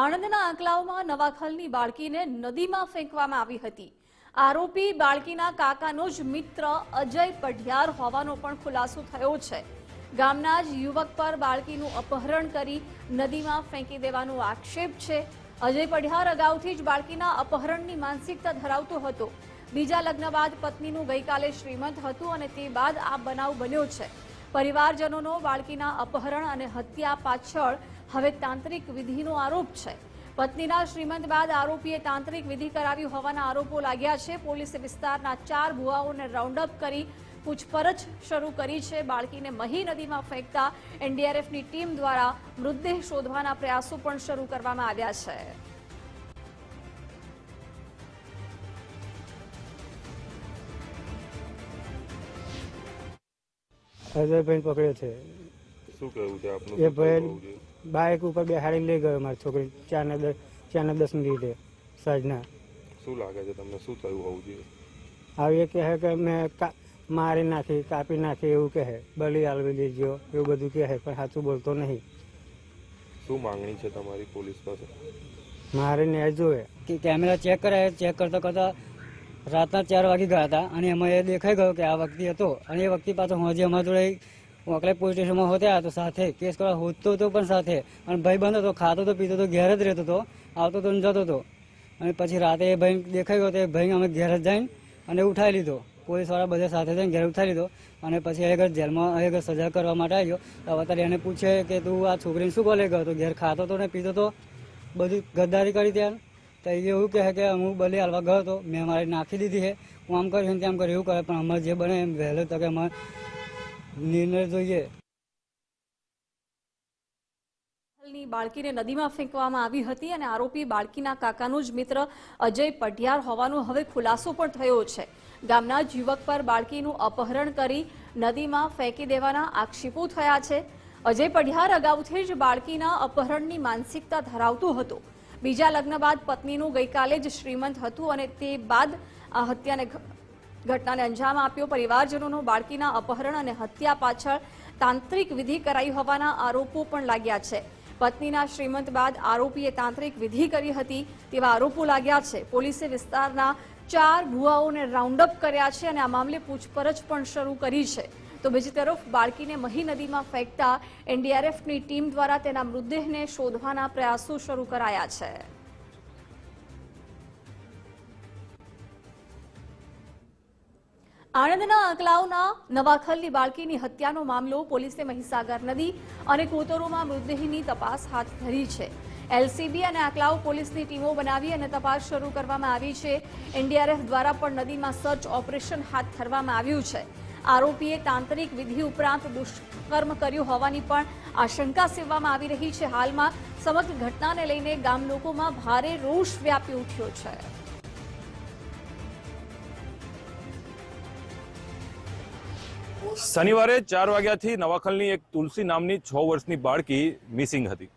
આણંદના આંકલાવમાં નવાખલની બાળકીને નદીમાં ફેંકવામાં આવી હતી. આરોપી બાળકીના કાકાનો જ મિત્ર અજય પઢિયાર હોવાનો પણ ખુલાસો થયો છે. ગામના જ યુવક પર બાળકીનું અપહરણ કરી નદીમાં ફેંકી દેવાનો આક્ષેપ છે. અજય પઢિયાર અગાઉથી જ બાળકીના અપહરણની માનસિકતા ધરાવતો હતો. બીજા લગ્ન બાદ પત્નીનું ગઈકાલે શ્રીમંત હતું અને તે બાદ આ બનાવ બન્યો છે. પરિવારજનોનો બાળકીના અપહરણ અને હત્યા પાછળ હવે તાંત્રિક વિધિનો આરોપ છે. પત્નીના શ્રીમંત બાદ આરોપીએ તાંત્રિક વિધિ કરાવી હોવાના આરોપો લાગ્યા છે. પોલીસે વિસ્તારના ચાર ભુવાઓને રાઉન્ડઅપ કરી પૂછપરછ શરૂ કરી છે. બાળકીને મહી નદીમાં ફેંકતા એનડીઆરએફની ટીમ દ્વારા મૃતદેહ શોધવાના પ્રયાસો પણ શરૂ કરવામાં આવ્યા છે. અજયભાઈ પકડ્યો છે. શું કહેવું છે? આપનું એ ભાઈ છે? બાઇક ઉપર બેહાડીને લઈ ગયો મારી છોકરી. ચારને દસ ચારને દસ મિનિટે સાંજના. શું લાગે છે તમને? શું થયું હોવું જોઈએ? આવી કહે કે મેં કા- મારી નાખી કાપી નાખી એવું કહે. બલી આલવી લેજો એવું બધું કહે પણ સાચું બોલતો નહીં. શું માંગણી છે તમારી પોલીસ પાસે? મારે ન્યાય જોવે કે કેમેરા ચેક કરાય ચેક કરતા કરતા રાતના ચાર વાગી ગયા હતા અને એમાં એ દેખાઈ ગયો કે આ વ્યક્તિ હતો. અને એ વ્યક્તિ પાછો હજી અમારા જોડે વાંકલે પોલીસ સ્ટેશનમાં હોતે તો સાથે કેસ કરવા હોતો હતો પણ સાથે. અને ભાઈ બંધ હતો, ખાતો તો, પીતો તો, ઘેર જ રહેતો હતો, આવતો તો ને જતો હતો. અને પછી રાતે એ ભાઈ દેખાઈ ગયો તો એ ભાઈ અમે ઘેર જ જઈને અને ઉઠાવી લીધો. પોલીસવાળા બધા સાથે જઈને ઘેર ઉઠાવી લીધો. અને પછી આગળ જેલમાં આગળ સજા કરવા માટે આવ્યો. તો અત્યારે એને પૂછે કે તું આ છોકરીને શું કોલે ગયો હતો ઘેર ખાતો તો ને પીતો તો? બધી ગદ્દારી કરી ત્યાં. તો એ એવું કહે કે હું બલી હાલવા ગયો હતો મેં મારી નાખી દીધી છે. હું આમ કર્યું તેમ કર્યું, એવું કરે. પણ અમારે જે બને એમ વહેલો તકે અમારે નિર્ણય જોઈએ. ની બાળકીને નદીમાં ફેંકવામાં આવી હતી અને આરોપી બાળકીના કાકાનો જ મિત્ર અજય પઢિયાર હોવાનો હવે ખુલાસો પણ થયો છે. ગામના યુવક પર બાળકીનું અપહરણ કરી નદીમાં ફેંકી દેવાના આક્ષેપો થયા છે. અજય પઢિયાર અગાઉથી જ બાળકીના અપહરણની માનસિકતા ધરાવતો હતો. બીજા લગ્ન બાદ પત્નીનું ગઈકાલે જ શ્રીમંત હતું અને તે બાદ આ હત્યાને ઘટનાને અંજામ આપ્યો. પરિવારજનોનો બાળકીના અપહરણ અને હત્યા પાછળ તાંત્રિક વિધિ કરાઈ હોવાના આરોપો પણ લાગ્યા છે. પત્નીના શ્રીમંત બાદ આરોપીએ તાંત્રિક વિધિ કરી હતી તેવા આરોપો લાગ્યા છે. પોલીસે વિસ્તારના ચાર ભુવાઓને રાઉન્ડ અપ કર્યા છે અને આ મામલે પૂછપરછ પણ શરૂ કરી છે. તો બીજી તરફ બાળકીને મહી નદીમાં ફેંકતા એનડીઆરએફની ટીમ દ્વારા તેના મૃતદેહને શોધવાના પ્રયાસો શરૂ કરાયા છે. આણંદના આંકલાવના નવાખલની બાળકીની હત્યાનો મામલો પોલીસે મહીસાગર નદી અને કોતરોમાં મૃતદેહની તપાસ હાથ ધરી છે. એલસીબી અને આંકલાવ પોલીસની ટીમો બનાવી અને તપાસ શરૂ કરવામાં આવી છે. એનડીઆરએફ દ્વારા પણ નદીમાં સર્ચ ઓપરેશન હાથ ધરવામાં આવ્યું છે. આરોપીએ તાંત્રિક વિધિ ઉપરાંત દુષ્કર્મ કર્યું હોવાની પણ આશંકા સેવવામાં આવી રહી છે. હાલમાં સમગ્ર ઘટનાને લઈને ગામ લોકોમાં ભારે રોષ વ્યાપી ઉઠ્યો છે. શનિવારે ચાર વાગ્યાથી નવાખલની એક તુલસી નામની છ વર્ષની બાળકી મિસિંગ હતી.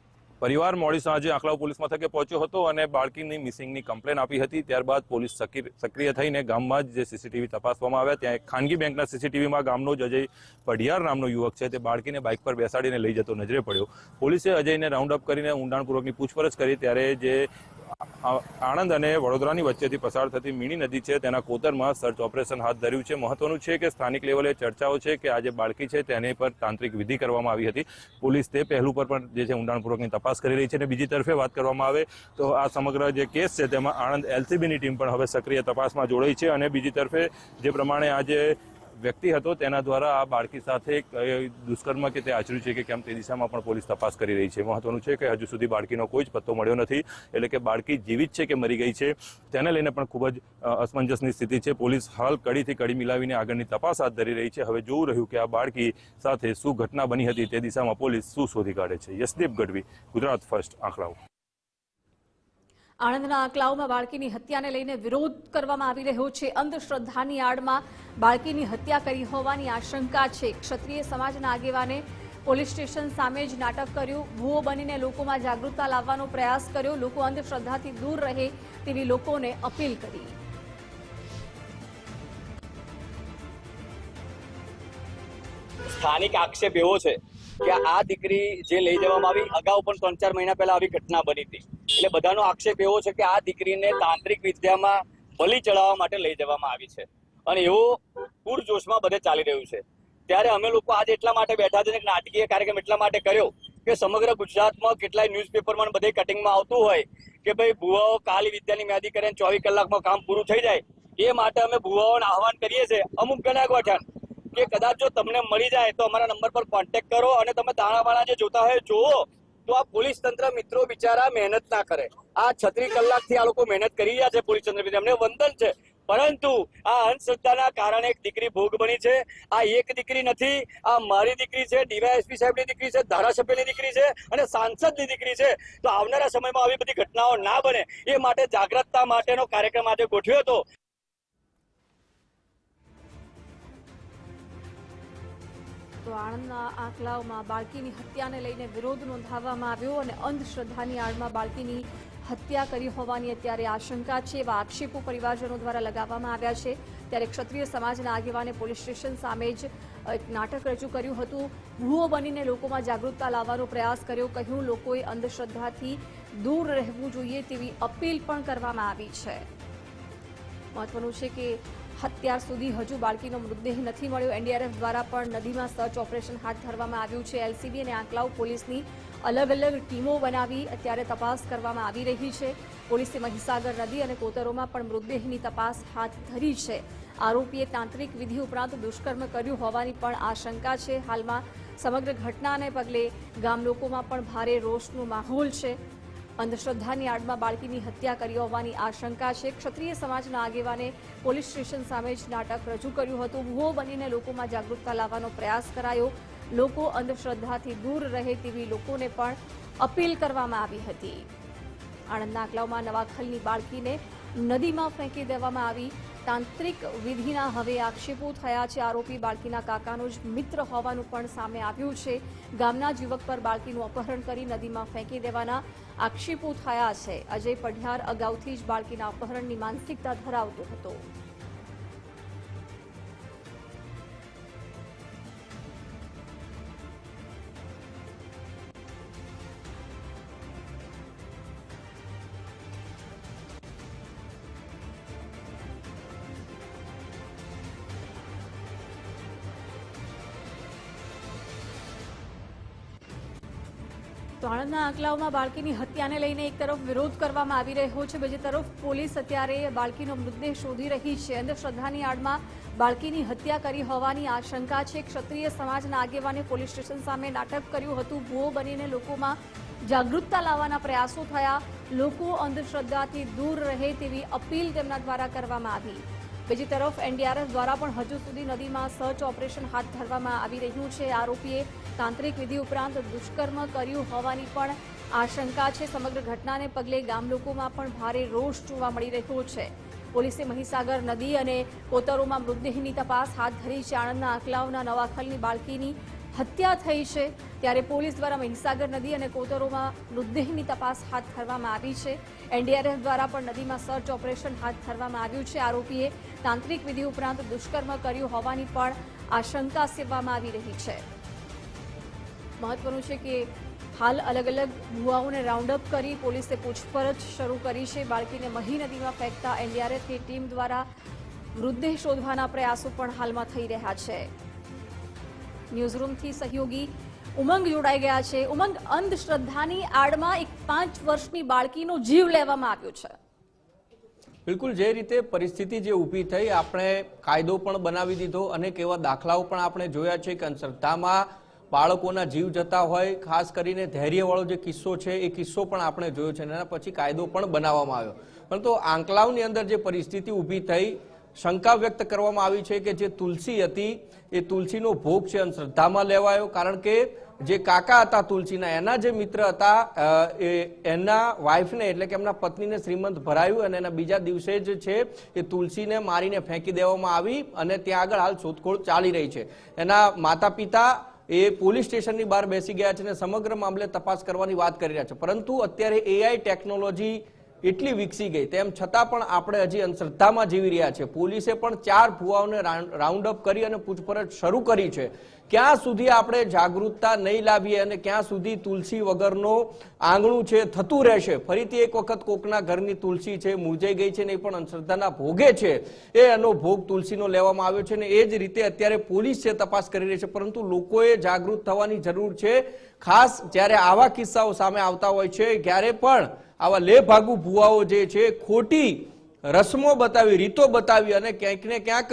પરિવાર મોડી સાંજે આંકલાવ પોલીસ મથકે પહોંચ્યો હતો અને બાળકીની મિસિંગની કમ્પ્લેન આપી હતી. ત્યારબાદ પોલીસ સક્રિય થઈને ગામમાં જ જે સીસીટીવી તપાસવામાં આવ્યા, ત્યાં એક ખાનગી બેંકના સીસીટીવીમાં ગામનો જ અજય પઢિયાર નામનો યુવક છે. તે બાળકીને બાઇક પર બેસાડીને લઈ જતો નજરે પડ્યો. પોલીસે અજયને રાઉન્ડ અપ કરીને ઊંડાણપૂર્વકની પૂછપરછ કરી. ત્યારે જે આણંદ અને વડોદરાની વચ્ચેથી પસાર થતી મીણી નદી છે, તેના કોતરમાં સર્ચ ઓપરેશન હાથ ધર્યું છે. મહત્વનું છે કે સ્થાનિક લેવલે ચર્ચાઓ છે કે આ જે બાળકી છે તેની પર તાંત્રિક વિધિ કરવામાં આવી હતી. પોલીસ તે પહેલું પર પણ જે છે ઊંડાણપૂર્વકની તપાસ કરી રહી છે અને બીજી તરફે વાત કરવામાં આવે તો આ સમગ્ર જે કેસ છે તેમાં આણંદ એલસીબીની ટીમ પણ હવે સક્રિય તપાસમાં જોડાઈ છે અને બીજી તરફે જે પ્રમાણે આ જે વ્યક્તિ હતો, તેના દ્વારા આ બાળકી સાથે દુષ્કર્મ કે તે આચર્યું છે કે કેમ તે દિશામાં પણ પોલીસ તપાસ કરી રહી છે. મહત્વનું છે કે હજુ સુધી બાળકીનો કોઈ જ પત્તો મળ્યો નથી, એટલે કે બાળકી જીવિત છે કે મરી ગઈ છે, તેને લઈને પણ ખૂબ જ અસમંજસની સ્થિતિ છે. પોલીસ હાલ કડીથી કડી મિલાવીને આગળની તપાસ હાથ ધરી રહી છે. હવે જોવું રહ્યું કે આ બાળકી સાથે શું ઘટના બની હતી, તે દિશામાં પોલીસ શું શોધી કાઢે છે. યશદીપ ગઢવી, ગુજરાત ફર્સ્ટ, આંકડાઓ. આણંદના આંકલાવમાં બાળકીની હત્યાને લઈને વિરોધ કરવામાં આવી રહ્યો છે. અંધશ્રદ્ધાની આડમાં બાળકીની હત્યા કરી હોવાની આશંકા છે. ક્ષત્રિય સમાજના આગેવાને પોલીસ સ્ટેશન સામે જ નાટક કર્યું. ભૂવો બનીને લોકોમાં જાગૃતતા લાવવાનો પ્રયાસ કર્યો. લોકો અંધશ્રદ્ધાથી દૂર રહે તેવી લોકોને અપીલ કરી. સ્થાનિક આક્ષેપ એવો છે કે આ દીકરી જે લઈ જવામાં આવી, અગાઉ પણ ત્રણ ચાર મહિના પહેલા આવી ઘટના બની હતી. એટલે બધાનો આક્ષેપ એવો છે કે આ દીકરીને તાંત્રિક વિદ્યામાં બલી ચડાવવા માટે લઈ જવામાં આવી છે. અને એવું પૂરજોશમાં બધે ચાલી રહ્યું છે. ત્યારે અમે લોકો આજે એટલા માટે બેઠા છે નાટકીય કાર્યક્રમ એટલા માટે કર્યો કે સમગ્ર ગુજરાતમાં કેટલાય ન્યૂઝપેપરમાં બધે કટિંગમાં આવતું હોય કે ભાઈ ભુવાઓ કાલી વિદ્યાની મેદી કરે ચોવીસ કલાકમાં કામ પૂરું થઈ જાય, એ માટે અમે ભુવાઓને આહવાન કરીએ છીએ. અમુક ગણા ગોઠાણ કે કદાચ જો તમને મળી જાય તો અમારા નંબર પર કોન્ટેક્ટ કરો અને તમે દાણાવાળા જે જોતા હોય જોવો તો આ પોલીસ તંત્ર મિત્રો બિચારા મહેનત ના કરે. આ છત્રીસ કલાકથી આ લોકો મહેનત કરી રહ્યા છે પોલીસ તંત્ર એમને વંદન છે. પરંતુ આ અંધશ્રદ્ધાના કારણે એક દીકરી ભોગ બની છે. આ એક દીકરી નથી. આ મારી દીકરી છે, ડીવાયએસપી સાહેબની દીકરી છે, ધારાસભ્યની દીકરી છે અને સાંસદની દીકરી છે. તો આવનારા સમયમાં આવી બધી ઘટનાઓ ના બને એ માટે જાગૃતતા માટેનો કાર્યક્રમ આજે ગોઠવ્યો હતો. તો આણંદના આંકલાવમાં બાળકીની હત્યાને લઈને વિરોધ નોંધાવવામાં આવ્યો અને અંધશ્રદ્ધાની આડમાં બાળકીની હત્યા કરી હોવાની અત્યારે આશંકા છે. એવા આક્ષેપો પરિવારજનો દ્વારા લગાવવામાં આવ્યા છે. ત્યારે ક્ષત્રિય સમાજના આગેવાને પોલીસ સ્ટેશન સામે જ એક નાટક રજૂ કર્યું હતું. ભૂવો બનીને લોકોમાં જાગૃતતા લાવવાનો પ્રયાસ કર્યો. કહ્યું, લોકોએ અંધશ્રદ્ધાથી દૂર રહેવું જોઈએ તેવી અપીલ પણ કરવામાં આવી છે. મહત્વનું છે કે અત્યાર સુધી હજુ બાળકીનો મૃતદેહ નથી મળ્યો. એનડીઆરએફ દ્વારા પણ નદીમાં સર્ચ ઓપરેશન હાથ ધરવામાં આવ્યું છે. એલસીબી અને આંકલાવ પોલીસની અલગ અલગ ટીમો બનાવી અત્યારે તપાસ કરવામાં આવી રહી છે. પોલીસે મહીસાગર નદી અને કોતરોમાં પણ મૃતદેહની તપાસ હાથ ધરી છે. આરોપીએ તાંત્રિક વિધિ ઉપરાંત દુષ્કર્મ કર્યું હોવાની પણ આશંકા છે. હાલમાં સમગ્ર ઘટનાને પગલે ગામ લોકોમાં પણ ભારે રોષનો માહોલ છે. અંધશ્રદ્ધાની આડમાં બાળકીની હત્યા કરી હોવાની આશંકા છે. ક્ષત્રિય સમાજના આગેવાને પોલીસ સ્ટેશન સામે જ નાટક રજૂ કર્યું હતું. ભૂવો બનીને લોકોમાં જાગૃતતા લાવવાનો પ્રયાસ કરાયો. લોકો અંધશ્રદ્ધાથી દૂર રહે તેવી લોકોને પણ અપીલ કરવામાં આવી હતી. આણંદના અકલાવમાં નવાખલની બાળકીને નદીમાં ફેંકી દેવામાં આવી તાંત્રિક વિધિના હવે આક્ષેપો થયા છે. આરોપી બાળકીના કાકાનો જ મિત્ર હોવાનું પણ સામે આવ્યું છે. ગામના યુવક પર બાળકીનું અપહરણ કરી નદીમાં ફેંકી દેવાના આક્ષેપો થયા છે. અજય પઢિયાર અગાઉથી જ બાળકીના અપહરણની માનસિકતા ધરાવતો હતો. તો આણંદના આંકલાઓમાં બાળકીની હત્યાને લઈને એક તરફ વિરોધ કરવામાં આવી રહ્યો છે. બીજી તરફ પોલીસ અત્યારે બાળકીનો મૃતદેહ શોધી રહી છે. અંધશ્રદ્ધાની આડમાં બાળકીની હત્યા કરી હોવાની આશંકા છે. ક્ષત્રિય સમાજના આગેવાને પોલીસ સ્ટેશન સામે નાટક કર્યું હતું. ભૂવો બનીને લોકોમાં જાગૃતતા લાવવાના પ્રયાસો થયા. લોકો અંધશ્રદ્ધાથી દૂર રહે તેવી અપીલ તેમના દ્વારા કરવામાં આવી. બીજી તરફ એનડીઆરએફ દ્વારા પણ હજુ સુધી નદીમાં સર્ચ ઓપરેશન હાથ ધરવામાં આવી રહ્યું છે. આરોપીએ તાંત્રિક વિધિ ઉપરાંત દુષ્કર્મ કર્યું હોવાની પણ આશંકા છે. સમગ્ર ઘટનાને પગલે ગામ લોકોમાં પણ ભારે રોષ જોવા મળી રહ્યો છે. પોલીસે મહીસાગર નદી અને કોતરોમાં મૃતદેહની તપાસ હાથ ધરી છે આણંદના આંકલાવના નવાખલની બાળકીની હત્યા થઈ છે ત્યારે પોલીસ દ્વારા મહીસાગર નદી અને કોતરોમાં મૃતદેહની તપાસ હાથ ધરવામાં આવી છે. એનડીઆરએફ દ્વારા પણ નદીમાં સર્ચ ઓપરેશન હાથ ધરવામાં આવ્યું છે. આરોપીએ તાંત્રિક વિધિ ઉપરાંત દુષ્કર્મ કર્યું હોવાની પણ આશંકા સેવવામાં આવી રહી છે. મહત્વનું છે કે હાલ અલગ અલગ ભુવાઓને રાઉન્ડ અપ કરી પોલીસે પૂછપરછ શરૂ કરી છે. બાળકીને મહી નદીમાં ફેંકતા એનડીઆરએફની ટીમ દ્વારા મૃતદેહ શોધવાના પ્રયાસો પણ હાલમાં થઈ રહ્યા છે. ન્યૂઝરૂમથી સહયોગી ઉમંગ જોડાઈ ગયા છે. ઉમંગ અંધશ્રદ્ધાની આડમાં એક પાંચ વર્ષની બાળકીનો જીવ લેવામાં આવ્યો છે. બિલકુલ, જે રીતે પરિસ્થિતિ જે ઊભી થઈ, આપણે કાયદો પણ બનાવી દીધો અનેક એવા દાખલાઓ પણ આપણે જોયા છે કે અંધશ્રદ્ધામાં બાળકોના જીવ જતા હોય, ખાસ કરીને ધૈર્યવાળો જે કિસ્સો છે, એ કિસ્સો પણ આપણે જોયો છે અને એના પછી કાયદો પણ બનાવવામાં આવ્યો. પરંતુ આંકલાવની અંદર જે પરિસ્થિતિ ઊભી થઈ શંકા વ્યક્ત કરવામાં આવી છે કે જે તુલસી હતી, એ તુલસીનો ભોગ છે અંધશ્રદ્ધામાં લેવાયો. કારણ કે જે કાકા હતા તુલસીના, એના જે મિત્ર હતા એ એના વાઈફને એટલે કે એમના પત્નીને શ્રીમંત ભરાયું અને એના બીજા દિવસે જ છે એ તુલસીને મારીને ફેંકી દેવામાં આવી અને ત્યાં આગળ હાલ શોધખોળ ચાલી રહી છે. એના માતા પિતા એ પોલીસ સ્ટેશનની બહાર બેસી ગયા છે અને સમગ્ર મામલે તપાસ કરવાની વાત કરી રહ્યા છે. પરંતુ અત્યારે એઆઈ ટેકનોલોજી એટલી વિકસી ગઈ. તેમ છતાં પણ આપણે હજી અંધશ્રદ્ધામાં જીવી રહ્યા છે પોલીસે પણ ચાર ભુવાઓને રાઉન્ડ અપ કરી અને પૂછપરછ શરૂ કરી છે. ક્યાં સુધી આપણે જાગૃતતા નહીં લાવીએ અને ક્યાં સુધી તુલસી વગરનો આંગણું છે થતું રહેશે? ફરીથી એક વખત કોકના ઘરની તુલસી છે મૂરજાઈ ગઈ છે ને એ પણ અંધશ્રદ્ધાના ભોગે છે. એ એનો ભોગ તુલસીનો લેવામાં આવ્યો છે ને એ જ રીતે અત્યારે પોલીસ છે તપાસ કરી રહી છે. પરંતુ લોકોએ જાગૃત થવાની જરૂર છે. ખાસ જ્યારે આવા કિસ્સાઓ સામે આવતા હોય છે ત્યારે પણ આવા લેભાગુ ભુવાઓ જે છે ખોટી રસમો બતાવી રીતો બતાવી અને ક્યાંક ને ક્યાંક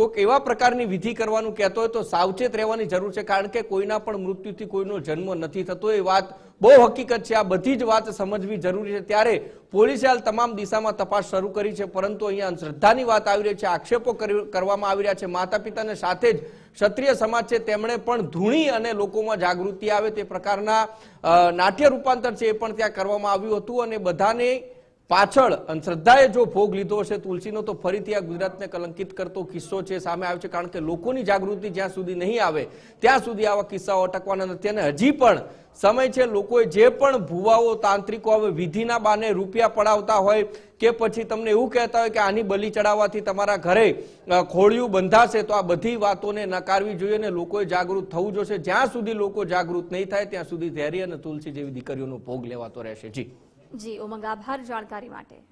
કોઈક એવા પ્રકારની વિધિ કરવાનું કહેતો હોય તો સાવચેત રહેવાની જરૂર છે, કારણ કે કોઈના પણ મૃત્યુથી કોઈનો જન્મ નથી થતો. એ વાત બહુ હકીકત છે. આ બધી જ વાત સમજવી જરૂરી છે. ત્યારે પોલીસે હાલ તમામ દિશામાં તપાસ શરૂ કરી છે, પરંતુ અહીંયા અંધશ્રદ્ધાની વાત આવી રહી છે. આક્ષેપો કરી- કરવામાં આવી રહ્યા છે. માતા પિતાને સાથે જ ક્ષત્રિય સમાજ છે. તેમણે પણ ધૂણી અને લોકોમાં જાગૃતિ આવે તે પ્રકારના નાટ્ય રૂપાંતર છે એ પણ ત્યાં કરવામાં આવ્યું હતું અને બધાને પાછળ અંધશ્રદ્ધાએ જો ભોગ લીધો હશે, તુલસીનો તો ફરીથી આ ગુજરાતને કલંકિત કરતો કિસ્સો છે, સામે આવ્યો છે, કારણ કે લોકોની જાગૃતિ જ્યાં સુધી નહીં આવે, ત્યાં સુધી આવા કિસ્સાઓ અટકવાના નથી. અને હજી પણ સમય છે, લોકોએ જે પણ ભુવાઓ, તાંત્રિકો હવે વિધિના બાને રૂપિયા પડાવતા હોય કે પછી તમને એવું કહેતા હોય કે આની બલી ચડાવવાથી તમારા ઘરે ખોળિયું બંધાશે, તો આ બધી વાતોને નકારવી જોઈએ અને લોકોએ જાગૃત થવું જોશે. જ્યાં સુધી લોકો જાગૃત નહીં થાય, ત્યાં સુધી ધૈર્ય અને તુલસી જેવી દીકરીઓનો ભોગ લેવાતો રહેશે. જી. જી ઉમંગ આભાર જાણકારી માટે.